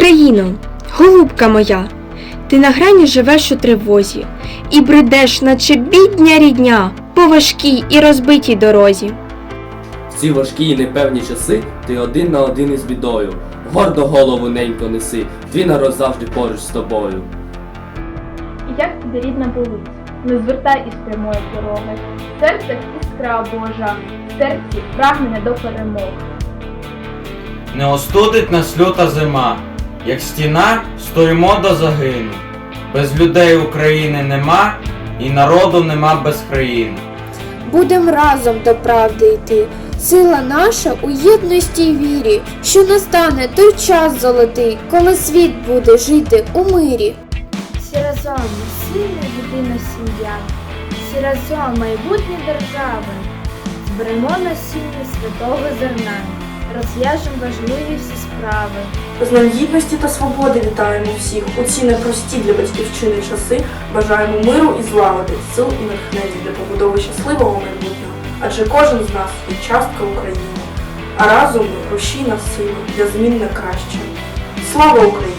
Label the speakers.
Speaker 1: Україно, голубка моя, ти на грані живеш у тривозі, і бредеш, наче бідня рідня, по важкій і розбитій дорозі.
Speaker 2: В ці важкі і непевні часи ти один на один із бідою. Гордо голову ненько неси, твій народ завжди поруч з тобою.
Speaker 3: І як тобі рідна болить, не звертай із прямої дороги. В серцях іскра Божа, в серці прагнення до перемог.
Speaker 4: Не остудить нас люта зима, як стіна стоїмо до загину. Без людей України нема, і народу нема без країни.
Speaker 5: Будем разом до правди йти. Сила наша у єдності й вірі, що настане той час золотий, коли світ буде жити у мирі.
Speaker 6: Всі разом сильна єдина сім'я, всі разом майбутні держави. Зберемо насіння святого зерна, розв'яжемо важливі всі справи.
Speaker 7: З Днем гідності та свободи вітаємо всіх. У ці непрості для батьківщини часи бажаємо миру і злагоди, сил і натхнення для побудови щасливого майбутнього. Адже кожен з нас є частка України. А разом ми рушій на силу для змін на краще. Слава Україні!